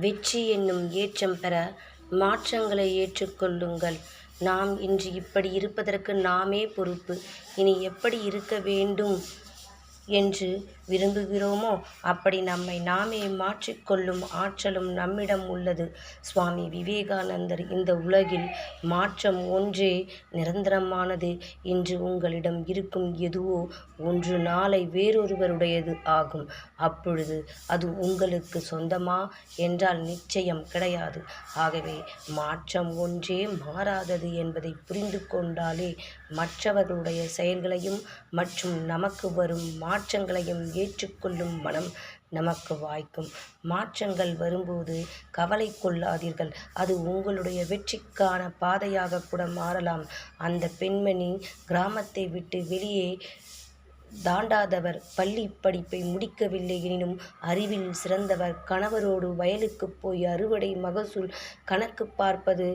வெற்றி என்னும் ஏற்றம் பெற மாற்றங்களை ஏற்றுக்கொள்ளுங்கள். நாம் இன்று இப்படி இருப்பதற்கு நாமே பொறுப்பு. இனி எப்படி இருக்க வேண்டும் என்று விரும்புகிறோமோ அப்படி நம்மை நாமே மாற்றிக்கொள்ளும் ஆற்றலும் நம்மிடம் உள்ளது. சுவாமி விவேகானந்தர் இந்த உலகில் மாற்றம் ஒன்றே நிரந்தரமானது. இன்று உங்களிடம் இருக்கும் எதுவோ ஒன்று நாளை வேறொருவருடையது ஆகும். அப்பொழுது அது உங்களுக்கு சொந்தமா என்றால் நிச்சயம் கிடையாது. ஆகவே மாற்றம் ஒன்றே மாறாதது என்பதை புரிந்து கொண்டாலே மற்றவர்களுடைய செயல்களையும் மற்றும் நமக்கு வரும் மாற்றங்களையும் ஏற்றுக்கொள்ளும் மனம் நமக்கு வாய்க்கும். மாற்றங்கள் வரும்போது கவலை கொள்ளாதீர்கள். அது உங்களுடைய வெற்றிக்கான பாதையாக கூட மாறலாம். அந்த பெண்மணி கிராமத்தை விட்டு வெளியே தாண்டாதவர். பள்ளி படிப்பை முடிக்கவில்லை எனினும் அறிவில் சிறந்தவர். கணவரோடு வயலுக்கு போய் அறுவடை மகசூல் கணக்கு பார்ப்பது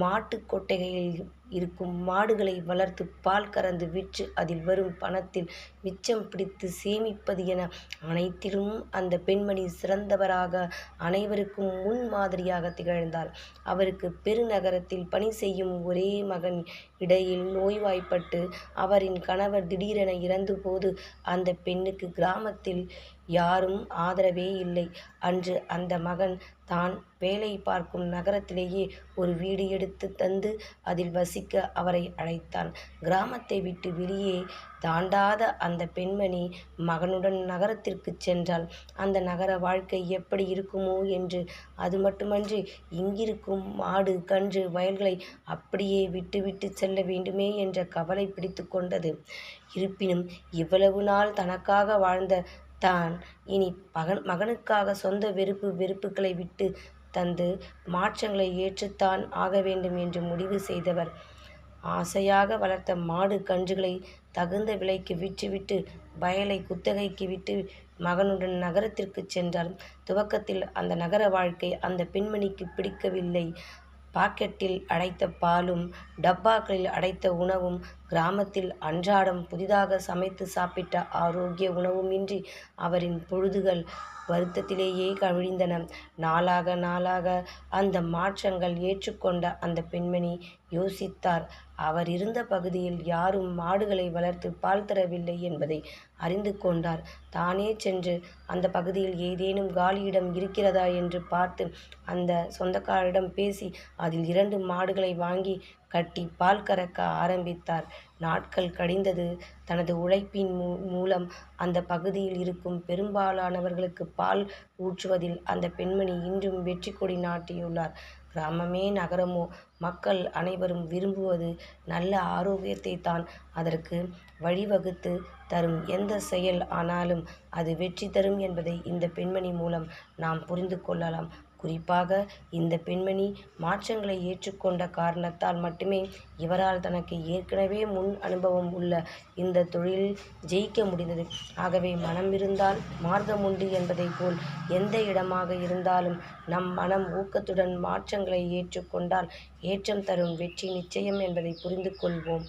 மாட்டுக் கொட்டகையில் இருக்கும் மாடுகளை வளர்த்து பால் கறந்து விற்று அதில் வரும் பணத்தில் மிச்சம் பிடித்து சேமிப்பது என அனைத்திலும் அந்த பெண்மணி சிறந்தவராக அனைவருக்கும் முன் மாதிரியாக திகழ்ந்தார். அவருக்கு பெருநகரத்தில் பணி செய்யும் ஒரே மகன் இடையில் நோய்வாய்ப்பட்டு அவரின் கணவர் திடீரென இறந்தபோது அந்த பெண்ணுக்கு கிராமத்தில் யாரும் ஆதரவே இல்லை. அன்று அந்த மகன் தான் வேலை பார்க்கும் நகரத்திலேயே ஒரு வீடு எடுத்து தந்து அதில் வசி வசிக்க அவரை அழைத்தான். கிராமத்தை விட்டு வெளியே தாண்டாத அந்த பெண்மணி மகனுடன் நகரத்திற்கு சென்றாள். அந்த நகர வாழ்க்கை எப்படி இருக்குமோ என்று அது மட்டுமன்றி இங்கிருக்கும் மாடு கன்று வயல்களை அப்படியே விட்டுவிட்டு செல்ல வேண்டுமே என்ற கவலை பிடித்து கொண்டது. இருப்பினும் இவ்வளவு நாள் தனக்காக வாழ்ந்த தான் இனி மகன் மகனுக்காக சொந்த வெறுப்பு வெறுப்புகளை விட்டு தந்து மாற்றங்களை ஏற்றுத்தான் ஆக வேண்டும் என்று முடிவு செய்தவர் ஆசையாக வளர்த்த மாடு கன்றுகளை தகுந்த விலைக்கு விற்றுவிட்டு வயலை குத்தகைக்கு விட்டு மகனுடன் நகரத்திற்குச் சென்றார். துவக்கத்தில் அந்த நகர வாழ்க்கை அந்த பெண்மணிக்கு பிடிக்கவில்லை. பாக்கெட்டில் அடைத்த பாலும் டப்பாக்களில் அடைத்த உணவும் கிராமத்தில் அன்றாடம் புதிதாக சமைத்து சாப்பிட்ட ஆரோக்கிய உணவுமின்றி அவரின் பொழுதுகள் வருத்தத்திலேயே கழிந்தன. நாளாக நாளாக அந்த மாற்றங்கள் ஏற்றுக்கொண்ட அந்த பெண்மணி யோசித்தார். அவர் இருந்த பகுதியில் யாரும் மாடுகளை வளர்த்து பால் தரவில்லை என்பதை அறிந்து கொண்டார். தானே சென்று அந்த பகுதியில் ஏதேனும் காலியிடம் இருக்கிறதா என்று பார்த்து அந்த சொந்தக்காரரிடம் பேசி அதில் இரண்டு மாடுகளை வாங்கி கட்டி பால் கறக்க ஆரம்பித்தார். நாட்கள் கழிந்தது. தனது உழைப்பின் மூலம் அந்த பகுதியில் இருக்கும் பெரும்பாலானவர்களுக்கு பால் ஊற்றுவதில் அந்த பெண்மணி இன்றும் வெற்றி கொடி நாட்டியுள்ளார். கிராமமே நகரமோ மக்கள் அனைவரும் விரும்புவது நல்ல ஆரோக்கியத்தைத்தான். அதற்கு வழிவகுத்து தரும் எந்த செயல் ஆனாலும் அது வெற்றி தரும் என்பதை இந்த பெண்மணி மூலம் நாம் புரிந்து கொள்ளலாம். குறிப்பாக இந்த பெண்மணி மாற்றங்களை ஏற்றுக்கொண்ட காரணத்தால் மட்டுமே இவரால் தனக்கு ஏற்கனவே முன் அனுபவம் உள்ள இந்த தொழிலில் ஜெயிக்க முடிந்தது. ஆகவே மனம் இருந்தால் மார்க்கமுண்டு என்பதைப் போல் எந்த இடமாக இருந்தாலும் நம் மனம் ஊக்கத்துடன் மாற்றங்களை ஏற்றுக்கொண்டால் ஏற்றம் தரும் வெற்றி நிச்சயம் என்பதை புரிந்து கொள்வோம்.